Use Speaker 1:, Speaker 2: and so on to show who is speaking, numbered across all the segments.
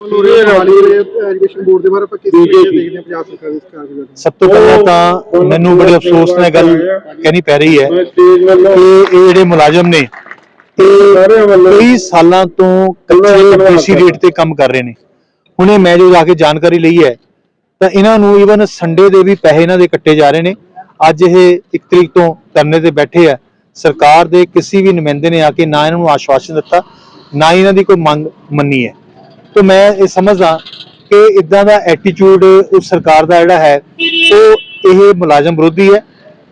Speaker 1: ਪੂਰੇ ਵਾਲੀ education board ਦੇ ਬਾਰੇ ਆਪਾਂ ਕਿਸ ਤਰੀਕੇ ਨਾਲ ਦੇਖਦੇ ਹਾਂ ਪੰਜਾਬ ਸਰਕਾਰ ਦੀ ਇਸ ਕਾਰਗੁਜ਼ਾਰੀ
Speaker 2: ਸਭ ਤੋਂ ਪਹਿਲਾਂ ਤਾਂ ਮੈਨੂੰ ਬੜੇ ਅਫਸੋਸ ਨਾਲ ਗੱਲ ਕਹਿਣੀ ਪੈ ਰਹੀ ਹੈ ਕਿ ਇਹ ਜਿਹੜੇ ਮੁਲਾਜ਼ਮ ਨੇ ਕਈ ਸਾਲਾਂ ਤੋਂ ਕੱਚੇ ਦੇਸੀ ਰੇਟ ਤੇ ਕੰਮ ਕਰ ਰਹੇ ਨੇ। ਹੁਣੇ ਮੈਂ ਜੋ ਜਾ ਕੇ ਜਾਣਕਾਰੀ ਲਈ ਹੈ ਤਾਂ ਇਹਨਾਂ ਨੂੰ ਈਵਨ ਸੰਡੇ ਦੇ ਵੀ ਪੈਸੇ ਇਹਨਾਂ ਦੇ ਕੱਟੇ ਜਾ ਰਹੇ ਨੇ। ਅੱਜ ਇਹ 1 ਤਰੀਕ ਤੋਂ ਧਰਨੇ ਤੇ ਬੈਠੇ ਆ। ਸਰਕਾਰ ਦੇ ਕਿਸੇ ਵੀ ਨੁਮਾਇੰਦੇ ਨੇ ਆ ਕੇ ਨਾ ਇਹਨਾਂ ਨੂੰ ਆਸ਼ਵਾਸਨ ਦਿੱਤਾ ਨਾ ਇਹਨਾਂ ਦੀ ਕੋਈ ਮੰਗ ਮੰਨੀ ਹੈ। ਤਾਂ ਮੈਂ ਇਹ ਸਮਝਦਾ ਕਿ ਇਦਾਂ ਦਾ ਐਟੀਟਿਊਡ ਉਸ ਸਰਕਾਰ ਦਾ ਜਿਹੜਾ ਹੈ, ਉਹ ਇਹ ਮੁਲਾਜ਼ਮ ਵਿਰੋਧੀ ਹੈ।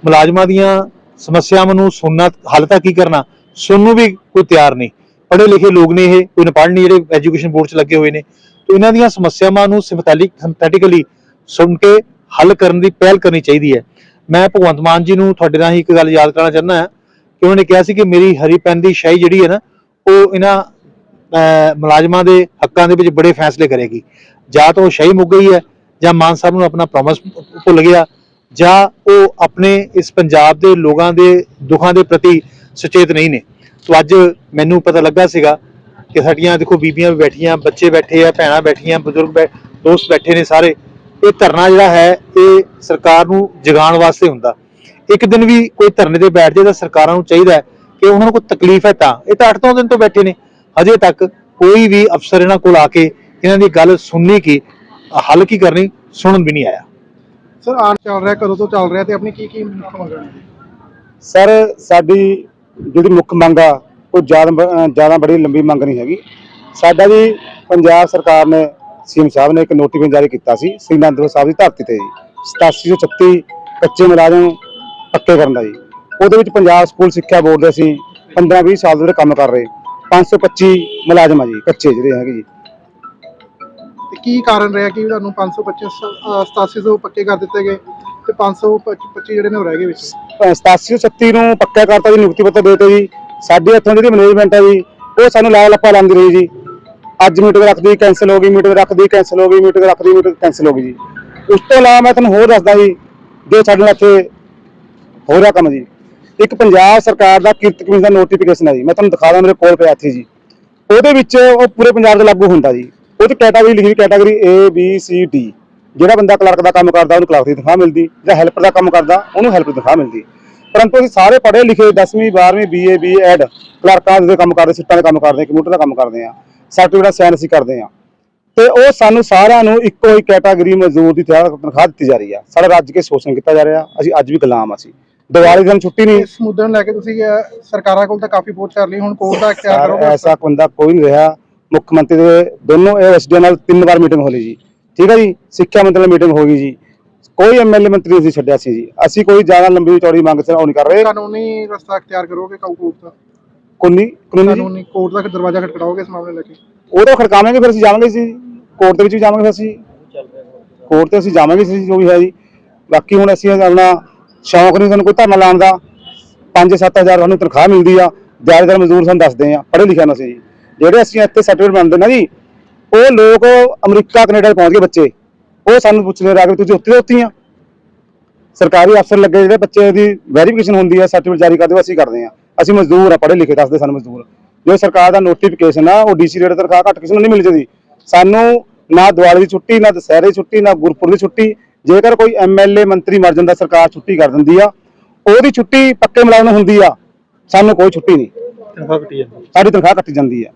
Speaker 2: ਮੁਲਾਜ਼ਮਾਂ ਦੀਆਂ ਸਮੱਸਿਆਵਾਂ ਨੂੰ ਸੁਣਨਾ, ਹੱਲ ਤਾਂ ਕੀ ਕਰਨਾ? ਸੁਣਨ ਨੂੰ ਵੀ ਕੋਈ ਤਿਆਰ ਨਹੀਂ। ਪੜ੍ਹੇ ਲਿਖੇ ਲੋਕ ਨੇ ਇਹ, ਕੋਈ ਪੜ੍ਹ ਨਹੀਂ, ਜਿਹੜੇ ਐਜੂਕੇਸ਼ਨ ਬੋਰਡ 'ਚ ਲੱਗੇ ਹੋਏ ਨੇ। ਤਾਂ ਇਹਨਾਂ ਦੀਆਂ ਸਮੱਸਿਆਵਾਂ ਨੂੰ ਸਿੰਪੈਥੈਟਿਕ ਸਿੰਪੈਥੈਟਿਕਲੀ ਸੁਣ ਕੇ ਹੱਲ ਕਰਨ ਦੀ ਪਹਿਲ ਕਰਨੀ ਚਾਹੀਦੀ ਹੈ। ਮੈਂ ਭਗਵੰਤ ਮਾਨ ਜੀ ਨੂੰ ਤੁਹਾਡੇ ਰਾਹੀਂ ਇੱਕ ਗੱਲ ਯਾਦ ਕਰਾਉਣਾ ਚਾਹੁੰਦਾ ਹਾਂ ਕਿ ਉਹਨਾਂ ਨੇ ਕਿਹਾ ਸੀ ਕਿ ਮੇਰੀ ਹਰੀ ਪੈਨ ਦੀ ਸ਼ਾਹੀ ਜਿਹੜੀ ਹੈ ਨਾ, ਉਹ ਇਹਨਾਂ ਮੁਲਾਜ਼ਮਾਂ ਦੇ ਹੱਕਾਂ ਦੇ ਵਿੱਚ ਬੜੇ ਫੈਸਲੇ ਕਰੇਗੀ। ਜਾਂ ਤਾਂ ਉਹ ਸ਼ਹੀ ਮੁੱਕ ਗਈ ਹੈ, ਜਾਂ ਮਾਨ ਸਾਹਿਬ ਨੂੰ ਆਪਣਾ ਪ੍ਰੋਮਿਸ ਭੁੱਲ ਗਿਆ, ਜਾਂ ਉਹ ਆਪਣੇ ਇਸ ਪੰਜਾਬ ਦੇ ਲੋਕਾਂ ਦੇ ਦੁੱਖਾਂ ਦੇ ਪ੍ਰਤੀ ਸੁਚੇਤ ਨਹੀਂ ਨੇ। ਸੋ ਅੱਜ ਮੈਨੂੰ ਪਤਾ ਲੱਗਾ ਸੀਗਾ ਕਿ ਸਾਡੀਆਂ ਦੇਖੋ ਬੀਬੀਆਂ ਵੀ ਬੈਠੀਆਂ, ਬੱਚੇ ਬੈਠੇ ਆ, ਭੈਣਾਂ ਬੈਠੀਆਂ, ਬਜ਼ੁਰਗ ਬੈ- ਦੋਸਤ ਬੈਠੇ ਨੇ ਸਾਰੇ। ਇਹ ਧਰਨਾ ਜਿਹੜਾ ਹੈ, ਇਹ ਸਰਕਾਰ ਨੂੰ ਜਗਾਉਣ ਵਾਸਤੇ ਹੁੰਦਾ। ਇੱਕ ਦਿਨ ਵੀ ਕੋਈ ਧਰਨੇ ਤੇ ਬੈਠ ਜਾਏ ਤਾਂ ਸਰਕਾਰਾਂ ਨੂੰ ਚਾਹੀਦਾ ਕਿ ਉਹਨਾਂ ਨੂੰ ਕੋਈ ਤਕਲੀਫ ਹੈ ਤਾਂ। ਇਹ ਤਾਂ 8 ਦਿਨ ਤੋਂ ਬੈਠੇ ਨੇ। ਹਜੇ ਤੱਕ ਕੋਈ ਵੀ ਅਫਸਰ ਇਹਨਾਂ ਕੋਲ ਆ ਕੇ ਇਹਨਾਂ ਦੀ ਗੱਲ ਸੁਣਨੀ ਕੀ ਹੱਲ ਕੀ ਕਰਨੀ ਸੁਣਨ ਵੀ ਨਹੀਂ ਆਇਆ।
Speaker 1: ਸਰ ਆਣ ਚੱਲ ਰਿਹਾ ਕਦੋਂ ਤੋਂ ਚੱਲ ਰਿਹਾ ਤੇ ਆਪਣੀ ਕੀ ਕੀ ਮੁੱਖ ਮੰਗਾਂ ਨੇ?
Speaker 3: ਸਰ ਸਾਡੀ ਜਿਹੜੀ ਮੁੱਖ ਮੰਗ ਆ ਉਹ ਜ਼ਿਆਦਾ ਬੜੀ ਲੰਬੀ ਮੰਗ ਨਹੀਂ ਹੈਗੀ। ਸਾਡਾ ਜੀ ਪੰਜਾਬ ਸਰਕਾਰ ਨੇ ਸੀਐਮ ਸਾਹਿਬ ਨੇ ਇੱਕ ਨੋਟੀਫਿਕੇਸ਼ਨ ਜਾਰੀ ਕੀਤਾ ਸੀ ਸ੍ਰੀ ਅਨੰਦਪੁਰ ਸਾਹਿਬ ਦੀ ਧਰਤੀ ਤੇ ਜੀ 8736 ਕੱਚੇ ਮੁਲਾਜ਼ਮ ਪੱਕੇ ਕਰਨ ਦਾ ਜੀ। ਉਹਦੇ ਵਿੱਚ ਪੰਜਾਬ ਸਕੂਲ ਸਿੱਖਿਆ ਬੋਰਡ ਦੇ ਅਸੀਂ 15 20 ਸਾਲ ਦੇ ਜਿਹੜੇ ਕੰਮ ਕਰ ਰਹੇ। 525 ਮੁਲਾਜ਼ਮ ਆ ਜੀ ਕੱਚੇ ਜਿਹੜੇ ਹੈਗੇ ਜੀ।
Speaker 1: ਤੇ ਕੀ ਕਾਰਨ ਰਿਹਾ ਕਿ ਤੁਹਾਨੂੰ 525 8700 ਪੱਕੇ ਕਰ ਦਿੱਤੇ ਗਏ ਤੇ 525 ਜਿਹੜੇ ਨੇ ਉਹ ਰਹਿ ਗਏ ਵਿੱਚ?
Speaker 3: 8736 ਨੂੰ ਪੱਕਾ ਕਰਤਾ ਜੀ ਨਿਯੁਕਤੀ ਪੱਤਰ ਦੇਤੇ ਜੀ। ਸਾਡੇ ਇੱਥੋਂ ਜਿਹੜੀ ਮੈਨੇਜਮੈਂਟ ਹੈ ਜੀ ਉਹ ਸਾਨੂੰ ਲਾਲ ਲੱਪਾ ਲਾਉਂਦੀ ਰਹੀ ਜੀ। ਅੱਜ ਮੀਟਿੰਗ ਰੱਖਦੀ ਕੈਂਸਲ ਹੋ ਗਈ ਮੀਟਿੰਗ ਰੱਖਦੀ ਕੈਂਸਲ ਹੋ ਗਈ ਮੀਟਿੰਗ ਰੱਖਦੀ ਮੀਟਿੰਗ ਕੈਂਸਲ ਹੋ ਗਈ ਜੀ। ਉਸ ਤੋਂ ਇਲਾਵਾ ਮੈਂ ਤੁਹਾਨੂੰ ਹੋਰ ਦੱਸਦਾ ਜੀ ਜੋ ਸਾਡੇ ਨਾਲ ਇੱਥੇ ਹੋ ਰਿਹਾ ਕੰਮ ਜੀ। ਇੱਕ ਪੰਜਾਬ ਸਰਕਾਰ ਦਾ ਕਿਰਤ ਕਮਿਸ਼ਨ ਦਾ ਨੋਟੀਫਿਕੇਸ਼ਨ ਹੈ ਜੀ। ਮੈਂ ਤੁਹਾਨੂੰ ਦਿਖਾ ਦਾਂ ਮੇਰੇ ਕੋਲ ਪਿਆ ਇੱਥੇ ਜੀ। ਉਹਦੇ ਵਿੱਚ ਉਹ ਪੂਰੇ ਪੰਜਾਬ ਦੇ ਲਾਗੂ ਹੁੰਦਾ ਜੀ। ਉਹ ਕੈਟਾਗਰੀ ਲਿਖੀ category A, B, C, D ਜਿਹੜਾ ਬੰਦਾ ਕਲਰਕ ਦਾ ਕੰਮ ਕਰਦਾ, ਉਹਨੂੰ ਕਲਰਕ ਦੀ ਤਨਖਾਹ ਮਿਲਦੀ। ਜਿਹੜਾ ਹੈਲਪਰ ਦਾ ਕੰਮ ਕਰਦਾ, ਉਹਨੂੰ ਹੈਲਪਰ ਦੀ ਤਨਖਾਹ ਮਿਲਦੀ। ਪਰੰਤੂ ਅਸੀਂ ਸਾਰੇ ਪੜ੍ਹੇ ਲਿਖੇ 10ਵੀਂ 12ਵੀਂ BA BA ਐਡ ਕਲਰਕਾਂ ਦੇ ਕੰਮ ਕਰਦੇ, ਸਿੱਟਾਂ ਦੇ ਕੰਮ ਕਰਦੇ ਕੰਪਿਊਟਰ ਦਾ ਕੰਮ ਕਰਦੇ ਆ। ਸਰਟੀਫਿਕੇਟ ਸਾਈਨ ਅਸੀਂ ਕਰਦੇ ਆ। ਤੇ ਉਹ ਸਾਨੂੰ ਸਾਰਿਆਂ ਨੂੰ ਇੱਕੋ ਹੀ ਕੈਟਾਗਰੀ ਮਜ਼ਦੂਰ ਦੀ ਤਨਖਾਹ ਦਿੱਤੀ ਜਾ ਰਹੀ ਆ। ਸਾਡਾ ਰੱਜ ਕੇ ਸ਼ੋਸ਼ਣ ਕੀਤਾ ਜਾ ਰਿਹਾ। ਅਸੀਂ ਅੱਜ ਵੀ ਗੁਲਾਮ ਅਸੀਂ। ਦੀਵਾਲੀ ਦਿਨ ਛੁੱਟੀ ਨਹੀਂ।
Speaker 1: ਇਸ ਮੁੱਦੇ ਨੂੰ ਲੈ ਕੇ ਤੁਸੀਂ ਅਹ, ਸਰਕਾਰਾਂ ਕੋਲ ਤਾਂ ਕਾਫੀ ਪਹੁੰਚ ਕਰ ਲਈ ਹੁਣ ਕੋਰਟ ਦਾ ਅਖਤਿਆਰ
Speaker 3: ਸਰ
Speaker 1: ਕਰੋਗੇ?
Speaker 3: ਐਸਾ ਬੰਦਾ ਕੋਈ ਨਹੀਂ ਰਿਹਾ। ਮੁੱਖ ਮੰਤਰੀ ਦੇ ਦੋਨੋਂ ਐਸਡੀ ਨਾਲ ਤਿੰਨ ਵਾਰ ਮੀਟਿੰਗ ਹੋ ਲਈ ਜੀ। ਠੀਕ ਹੈ ਜੀ? ਸਿੱਖਿਆ ਮੰਤਰੀ ਨਾਲ ਮੀਟਿੰਗ ਹੋ ਗਈ ਜੀ। ਕੋਈ ਐਮਐਲਏ ਮੰਤਰੀ ਨਹੀਂ ਸੀ ਛੱਡਿਆ ਸੀ ਜੀ। ਅਸੀਂ ਕੋਈ ਜ਼ਿਆਦਾ ਲੰਬੀ ਚੌੜੀ ਮੰਗ ਸਰ ਉਹ ਨਹੀਂ ਕਰ ਰਹੇ।
Speaker 1: ਕਾਨੂੰਨੀ ਰਸਤਾ ਅਖਤਿਆਰ ਕਰੋਗੇ ਕਾਊ ਕੋਰਟ ਦਾ?
Speaker 3: ਕਾਨੂੰਨੀ ਕਾਨੂੰਨੀ ਜੀ।
Speaker 1: ਕਾਨੂੰਨੀ ਕੋਰਟ ਦਾ ਦਰਵਾਜ਼ਾ ਖਟਖੜਾਓਗੇ ਇਸ ਮਾਮਲੇ ਲੈ ਕੇ?
Speaker 3: ਉਹ ਤਾਂ ਖੜਕਾਵਾਂਗੇ ਫਿਰ ਅਸੀਂ ਜਾਵਾਂਗੇ ਜੀ। ਕੋਰਟ ਦੇ ਵਿੱਚ ਵੀ ਜਾਵਾਂਗੇ ਫਿਰ ਅਸੀਂ। ਕੋਰਟ ਤੇ ਅਸੀਂ ਜਾਵਾਂਗੇ ਜੀ ਜੋ ਵੀ ਹੈ ਜੀ। ਬਾਕੀ ਹੁਣ ਅਸੀਂ ਆਪਣਾ ਸ਼ੌਂਕ ਨਹੀਂ ਸਾਨੂੰ ਕੋਈ ਧਰਨਾ ਲਾਉਣ ਦਾ। 5-7000 ਸਾਨੂੰ ਤਨਖਾਹ ਮਿਲਦੀ ਆ। ਜ਼ਿਆਦਾਤਰ ਮਜ਼ਦੂਰ ਸਾਨੂੰ ਦੱਸਦੇ ਆ, ਪੜ੍ਹੇ ਲਿਖਿਆ ਨਾ ਸੀ ਜਿਹੜੇ ਅਸੀਂ ਇੱਥੇ ਸਰਟੀਫਿਕੇਟ ਬਣਦੇ ਨਾ ਜੀ, ਉਹ ਲੋਕ ਅਮਰੀਕਾ, ਕੈਨੇਡਾ ਪਹੁੰਚ ਗਏ ਬੱਚੇ। ਉਹ ਸਾਨੂੰ ਪੁੱਛਦੇ ਆ ਕਿ ਤੁਸੀਂ ਉੱਥੇ ਉੱਥੇ ਆ? ਸਰਕਾਰੀ ਅਫਸਰ ਲੱਗੇ ਜਿਹੜੇ ਬੱਚੇ ਦੀ ਵੈਰੀਫਿਕੇਸ਼ਨ ਹੁੰਦੀ ਹੈ ਸਰਟੀਫਿਕੇਟ ਜਾਰੀ ਕਰਦੇ, ਉਹ ਅਸੀਂ ਕਰਦੇ ਆ। ਅਸੀਂ ਮਜ਼ਦੂਰ ਆ, ਪੜ੍ਹੇ ਲਿਖੇ, ਦੱਸਦੇ ਸਾਨੂੰ ਮਜ਼ਦੂਰ। ਜੋ ਸਰਕਾਰ ਦਾ ਨੋਟੀਫਿਕੇਸ਼ਨ ਆ, ਉਹ ਡੀਸੀ ਰੇਟ ਤਨਖਾਹ ਘੱਟ ਕਿਸੇ ਨੂੰ ਨਹੀਂ ਮਿਲ ਜਾਂਦੀ ਸਾਨੂੰ ਨਾ ਦੀਵਾਲੀ ਦੀ ਛੁੱਟੀ, ਨਾ ਦੁਸਹਿਰੇ ਦੀ ਛੁੱਟੀ, ਨਾ ਗੁਰਪੁਰ ਦੀ ਛੁੱਟੀ ਜੇਕਰ ਕੋਈ ਐਮਐਲਏ ਮੰਤਰੀ ਮਰ ਜਾਂਦਾ ਸਰਕਾਰ ਛੁੱਟੀ ਕਰ ਦਿੰਦੀ ਆ ਉਹਦੀ ਛੁੱਟੀ ਪੱਕੇ ਮੁਲਾਜ਼ਮ ਹੁੰਦੀ ਆ ਸਾਨੂੰ ਕੋਈ ਛੁੱਟੀ ਨਹੀਂ।
Speaker 2: ਤਨਖਾਹ ਕੱਟੀ ਜਾਂਦੀ।
Speaker 3: ਸਾਡੀ ਤਨਖਾਹ ਕੱਟੀ ਜਾਂਦੀ ਆ।